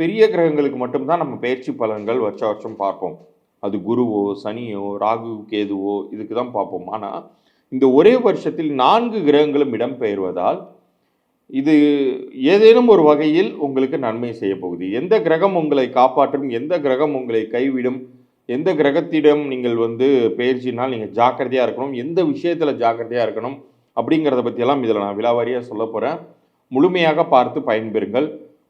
பெரிய கிரகங்களுக்கு மட்டும்தான் நம்ம பயிற்சி பலன்கள் வருஷ வருஷம் பார்ப்போம். அது குருவோ சனியோ ராகு கேதுவோ இதுக்கு தான் பார்ப்போம். ஆனால் இந்த ஒரே வருஷத்தில் நான்கு கிரகங்களும் இடம்பெயர்வதால் இது ஏதேனும் ஒரு வகையில் உங்களுக்கு நன்மை செய்ய போகுது. எந்த கிரகம் உங்களை காப்பாற்றும் எந்த கிரகம் உங்களை கைவிடும் எந்த கிரகத்திடம் நீங்கள் வந்து பயிற்சினால் நீங்கள் ஜாக்கிரதையாக இருக்கணும் எந்த விஷயத்தில் ஜாக்கிரதையாக இருக்கணும் அப்படிங்கிறத பற்றியெல்லாம் இதில் நான் விலாவாரியாக சொல்ல போகிறேன் முழுமையாக பார்த்து பயன்பெறுங்கள்.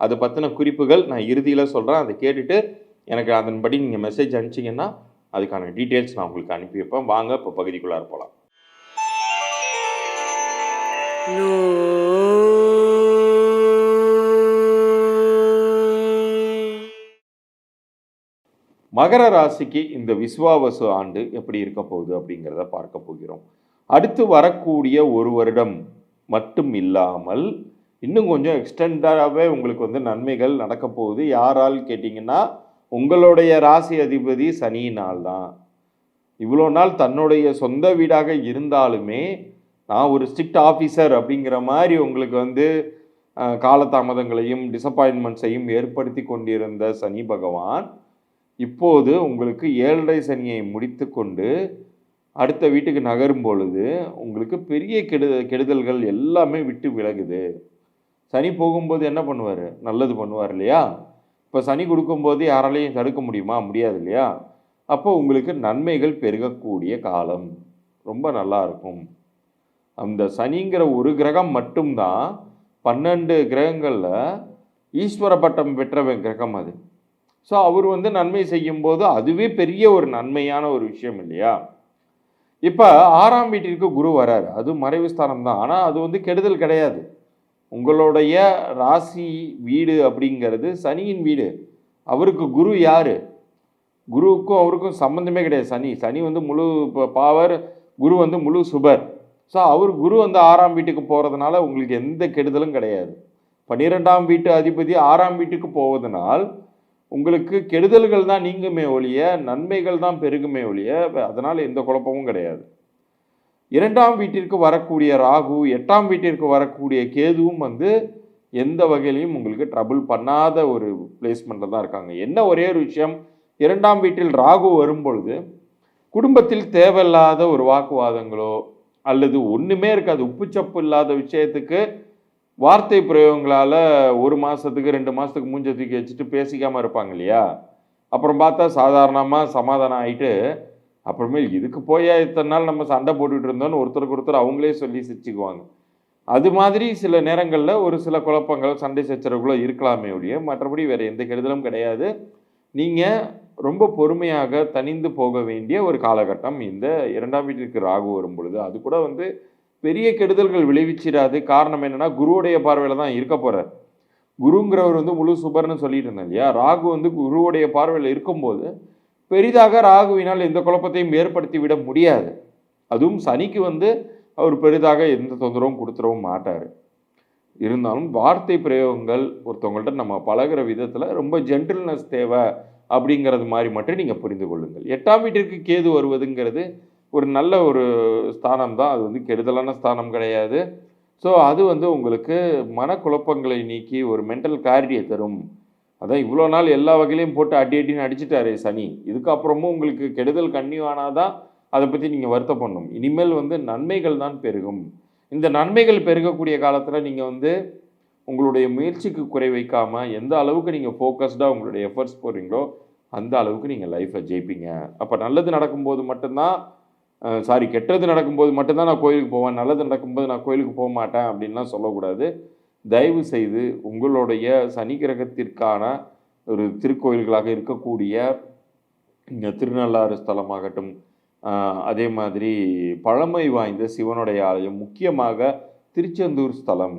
அதை பற்றின குறிப்புகள் நான் இறுதியில் சொல்கிறேன் அதை கேட்டுட்டு எனக்கு அதன்படி நீங்கள் மெசேஜ் அனுப்பிச்சிங்கன்னா அதுக்கான டீட்டெயில்ஸ் நான் உங்களுக்கு அனுப்பி வைப்பேன் வாங்க இப்போ பகுதிக்குள்ளார போகலாம் மகர ராசிக்கு இந்த விஸ்வாவசு ஆண்டு எப்படி இருக்க போகுது அப்படிங்கிறத பார்க்க போகிறோம். அடுத்து வரக்கூடிய ஒரு வருடம் மட்டும் இல்லாமல் இன்னும் கொஞ்சம் எக்ஸ்டெண்டாகவே உங்களுக்கு வந்து நன்மைகள் நடக்க போகுது. யாரால் கேட்டிங்கன்னா உங்களுடைய ராசி அதிபதி சனியினால் தான் இவ்வளோ நாள் தன்னுடைய சொந்த வீடாக இருந்தாலுமே நான் ஒரு ஸ்ட்ரிக்ட் ஆஃபீஸர் அப்படிங்கிற மாதிரி உங்களுக்கு வந்து காலதாமதங்களையும் டிசப்பாயின்மெண்ட்ஸையும் ஏற்படுத்தி கொண்டிருந்த சனி பகவான் இப்போது உங்களுக்கு ஏழரை சனியை முடித்து கொண்டு அடுத்த வீட்டுக்கு நகரும் பொழுது உங்களுக்கு பெரிய கெடு கெடுதல்கள் எல்லாமே விட்டு விலகுது. சனி போகும்போது என்ன பண்ணுவார்? நல்லது பண்ணுவார் இல்லையா? இப்போ சனி கொடுக்கும்போது யாராலையும் தடுக்க முடியுமா? முடியாது இல்லையா? அப்போ உங்களுக்கு நன்மைகள் பெருகக்கூடிய காலம். ரொம்ப நல்லா இருக்கும். அந்த சனிங்கிற ஒரு கிரகம் மட்டும்தான். பன்னெண்டு கிரகங்களில் ஈஸ்வர பட்டம் பெற்ற கிரகம் அது. ஸோ அவர் வந்து நன்மை செய்யும்போது அதுவே பெரிய ஒரு நன்மையான ஒரு விஷயம் இல்லையா? இப்போ ஆறாம் வீட்டிற்கு குரு வராரு. அது மறைவு ஸ்தானம் தான் ஆனால் அது வந்து கெடுதல் கிடையாது. உங்களுடைய ராசி வீடு அப்படிங்கிறது சனியின் வீடு. அவருக்கு குரு யார்? குருவுக்கும் அவருக்கும் சம்மந்தமே கிடையாது. சனி சனி வந்து முழு பாவர் குரு வந்து முழு சுபர். ஸோ அவர் குரு வந்து ஆறாம் வீட்டுக்கு போகிறதுனால உங்களுக்கு எந்த கெடுதலும் கிடையாது. பன்னிரெண்டாம் வீட்டு அதிபதி ஆறாம் வீட்டுக்கு போவதனால் உங்களுக்கு கெடுதல்கள் தான் நீங்குமே ஒழிய நன்மைகள் தான் பெருகுமே ஒழிய அதனால் எந்த குழப்பமும் கிடையாது. இரண்டாம் வீட்டிற்கு வரக்கூடிய ராகு எட்டாம் வீட்டிற்கு வரக்கூடிய கேதுவும் வந்து எந்த வகையிலையும் உங்களுக்கு ட்ரபுள் பண்ணாத ஒரு பிளேஸ்மெண்ட்டில் தான் இருக்காங்க. என்ன ஒரே ஒரு விஷயம்? இரண்டாம் வீட்டில் ராகு வரும்பொழுது குடும்பத்தில் தேவையில்லாத ஒரு வாக்குவாதங்களோ அல்லது ஒன்றுமே இருக்காது. உப்புச்சப்பு இல்லாத விஷயத்துக்கு வார்த்தை பிரயோகங்களால் ஒரு மாதத்துக்கு ரெண்டு மாதத்துக்கு மூஞ்ச தூக்கி வச்சுட்டு பேசிக்காமல் இருப்பாங்க இல்லையா? அப்புறம் பார்த்தா சாதாரணமாக சமாதானம் ஆகிட்டு அப்புறமே இதுக்கு போய் இத்தனை நாள் நம்ம சண்டை போட்டுட்டு இருந்தோம்னு ஒருத்தருக்கு ஒருத்தர் அவங்களே சொல்லி சிரிச்சுக்குவாங்க. அது மாதிரி சில நேரங்களில் ஒரு சில குழப்பங்கள் சண்டை சச்சரவுகளோ இருக்கலாமே ஒழிய மற்றபடி வேறு எந்த கெடுதலும் கிடையாது. நீங்கள் ரொம்ப பொறுமையாக தனிந்து போக வேண்டிய ஒரு காலகட்டம் இந்த இரண்டாம் வீட்டிற்கு ராகு வரும் பொழுது. அது கூட வந்து பெரிய கெடுதல்கள் விளைவிச்சிடாது. காரணம் என்னென்னா குருவுடைய பார்வையில் தான் இருக்க போகிறார் குருங்கிறவர் வந்து முழு சுபர்னு சொல்லிட்டு இருந்தேன் இல்லையா? ராகு வந்து குருவுடைய பார்வையில் இருக்கும்போது பெரிதாக ராகுவினால் எந்த குழப்பத்தையும் ஏற்படுத்திவிட முடியாது. அதுவும் சனிக்கு வந்து அவர் பெரிதாக எந்த தொந்தரவும் கொடுத்துடவும் மாட்டார். இருந்தாலும் வார்த்தை பிரயோகங்கள் ஒருத்தவங்கள்ட்ட நம்ம பழகுற விதத்தில் ரொம்ப ஜென்டில்னஸ் தேவை அப்படிங்கிறது மாதிரி மட்டும் நீங்கள் புரிந்து கொள்ளுங்கள். எட்டாம் வீட்டிற்கு கேது வருவதுங்கிறது ஒரு நல்ல ஒரு ஸ்தானம் தான் அது வந்து கெடுதலான ஸ்தானம் கிடையாது. ஸோ அது வந்து உங்களுக்கு மனக்குழப்பங்களை நீக்கி ஒரு மென்டல் கிளாரிட்டியை தரும். அதான் இவ்வளோ நாள் எல்லா வகையிலையும் போட்டு அடி அடின்னு அடிச்சிட்டாரு சனி. இதுக்கப்புறமும் உங்களுக்கு கெடுதல் கன்னியூ ஆனாதான் அதை பற்றி நீங்கள் வருத்தப்படணும். இனிமேல் வந்து நன்மைகள் தான் பெருகும். இந்த நன்மைகள் பெருகக்கூடிய காலத்தில் நீங்கள் வந்து உங்களுடைய முயற்சிக்கு குறை வைக்காமல் எந்த அளவுக்கு நீங்கள் ஃபோக்கஸ்டாக உங்களுடைய எஃபர்ட்ஸ் போடுறீங்களோ அந்த அளவுக்கு நீங்கள் லைஃப்பை ஜெயிப்பீங்க. அப்போ நல்லது நடக்கும்போது மட்டும்தான் சாரி கெட்டது நடக்கும்போது மட்டும்தான் நான் கோயிலுக்கு போவேன். நல்லது நடக்கும்போது நான் கோயிலுக்கு போக மாட்டேன் அப்படின்லாம் சொல்லக்கூடாது. தயவு செய்து உங்களுடைய சனி கிரகத்திற்கான ஒரு திருக்கோயில்களாக இருக்கக்கூடிய திருநள்ளாறு ஸ்தலமாகட்டும் அதே மாதிரி பழமை வாய்ந்த சிவனுடைய ஆலயம் முக்கியமாக திருச்செந்தூர் ஸ்தலம்.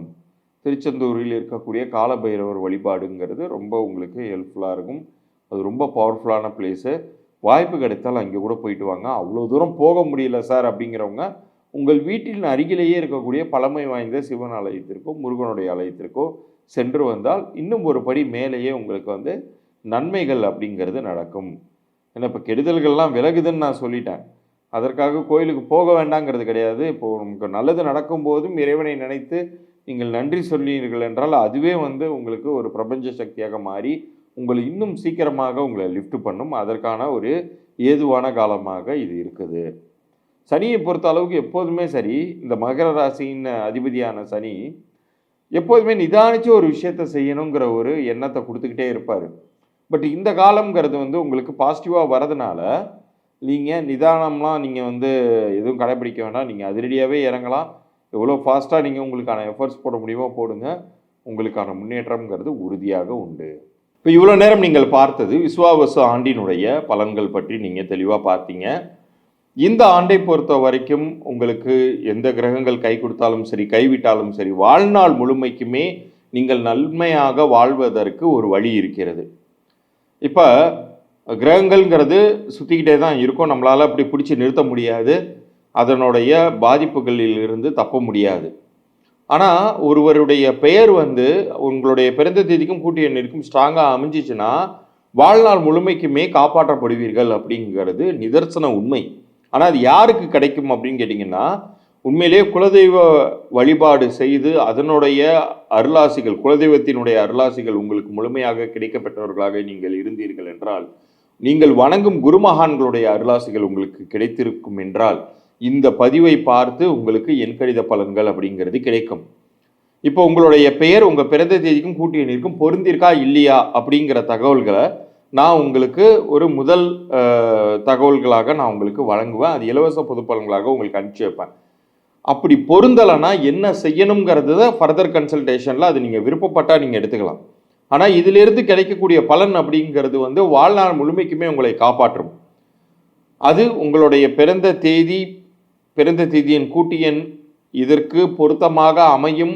திருச்செந்தூரில் இருக்கக்கூடிய காலபைரவர் வழிபாடுங்கிறது ரொம்ப உங்களுக்கு ஹெல்ப்ஃபுல்லாக இருக்கும். அது ரொம்ப பவர்ஃபுல்லான பிளேஸு வாய்ப்பு கிடைத்தால் அங்கே கூட போயிட்டு வாங்க. அவ்வளோ தூரம் போக முடியல சார் அப்படிங்கிறவங்க உங்கள் வீட்டின் அருகிலேயே இருக்கக்கூடிய பழமை வாய்ந்த சிவன் ஆலயத்திற்கோ முருகனுடைய ஆலயத்திற்கோ சென்று வந்தால் இன்னும் ஒரு படி மேலேயே உங்களுக்கு வந்து நன்மைகள் அப்படிங்கிறது நடக்கும். ஏன்னா இப்போ கெடுதல்கள்லாம் விலகுதுன்னு நான் சொல்லிட்டேன். அதற்காக கோயிலுக்கு போக வேண்டாங்கிறது கிடையாது. இப்போது நமக்கு நல்லது நடக்கும்போதும் இறைவனை நினைத்து நீங்கள் நன்றி சொல்லீர்கள் என்றால் அதுவே வந்து உங்களுக்கு ஒரு பிரபஞ்ச சக்தியாக மாறி உங்களை இன்னும் சீக்கிரமாக உங்களை லிஃப்ட் பண்ணும். அதற்கான ஒரு ஏதுவான காலமாக இது இருக்குது. சனியை பொறுத்த அளவுக்கு எப்போதுமே சரி இந்த மகர ராசியின் அதிபதியான சனி எப்போதுமே நிதானிச்சு ஒரு விஷயத்தை செய்யணுங்கிற ஒரு எண்ணத்தை கொடுத்துக்கிட்டே இருப்பார். பட் இந்த காலம்ங்கிறது வந்து உங்களுக்கு பாசிட்டிவாக வரதுனால நீங்கள் நிதானம்லாம் நீங்கள் வந்து எதுவும் கடைப்பிடிக்க வேண்டாம். நீங்கள் அதிரடியாகவே இறங்கலாம். எவ்வளோ ஃபாஸ்ட்டாக நீங்கள் உங்களுக்கான எஃபர்ட்ஸ் போட முடியுமோ போடுங்க. உங்களுக்கான முன்னேற்றம்ங்கிறது உறுதியாக உண்டு. இப்போ இவ்வளோ நேரம் நீங்கள் பார்த்தது விஸ்வாவச ஆண்டினுடைய பலன்கள் பற்றி நீங்கள் தெளிவாக பார்த்தீங்க. இந்த ஆண்டை பொறுத்த வரைக்கும் உங்களுக்கு எந்த கிரகங்கள் கை கொடுத்தாலும் சரி கைவிட்டாலும் சரி வாழ்நாள் முழுமைக்குமே நீங்கள் நன்மையாக வாழ்வதற்கு ஒரு வழி இருக்கிறது. இப்போ கிரகங்கள்ங்கிறது சுற்றிக்கிட்டே தான் இருக்கும். நம்மளால் அப்படி பிடிச்சி நிறுத்த முடியாது. அதனுடைய பாதிப்புகளில் இருந்து தப்ப முடியாது. ஆனால் ஒருவருடைய பெயர் வந்து உங்களுடைய பிறந்த தேதிக்கும் கூட்டிய எண்ணிற்கும் ஸ்ட்ராங்காக அமைஞ்சிச்சுன்னா வாழ்நாள் முழுமைக்குமே காப்பாற்றப்படுவீர்கள் அப்படிங்கிறது நிதர்சன உண்மை. ஆனால் அது யாருக்கு கிடைக்கும் அப்படின்னு கேட்டிங்கன்னா உண்மையிலேயே குலதெய்வ வழிபாடு செய்து அதனுடைய அருளாசிகள் குலதெய்வத்தினுடைய அருளாசிகள் உங்களுக்கு முழுமையாக கிடைக்கப்பட்டவர்களாக நீங்கள் இருந்தீர்கள் என்றால் நீங்கள் வணங்கும் குருமகான்களுடைய அருளாசிகள் உங்களுக்கு கிடைத்திருக்கும் என்றால் இந்த பதிவை பார்த்து உங்களுக்கு என் கடித பலன்கள் அப்படிங்கிறது கிடைக்கும். இப்போ உங்களுடைய பெயர் உங்கள் பிறந்த தேதிக்கும் கூட்டியணிக்கும் பொருந்திருக்கா இல்லையா அப்படிங்கிற தகவல்களை நான் உங்களுக்கு ஒரு முதல் தகவல்களாக நான் உங்களுக்கு வழங்குவேன். அது இலவச பொதுப்பலன்களாக உங்களுக்கு அனுப்பிச்சி வைப்பேன். அப்படி பொருந்தலைன்னா என்ன செய்யணுங்கிறத ஃபர்தர் கன்சல்டேஷனில் அது நீங்கள் விருப்பப்பட்டால் நீங்கள் எடுத்துக்கலாம். ஆனால் இதிலிருந்து கிடைக்கக்கூடிய பலன் அப்படிங்கிறது வந்து வாழ்நாள் முழுமைக்குமே உங்களை காப்பாற்றும். அது உங்களுடைய பிறந்த தேதி பிறந்த தேதியின் கூட்டியன் இதற்கு பொருத்தமாக அமையும்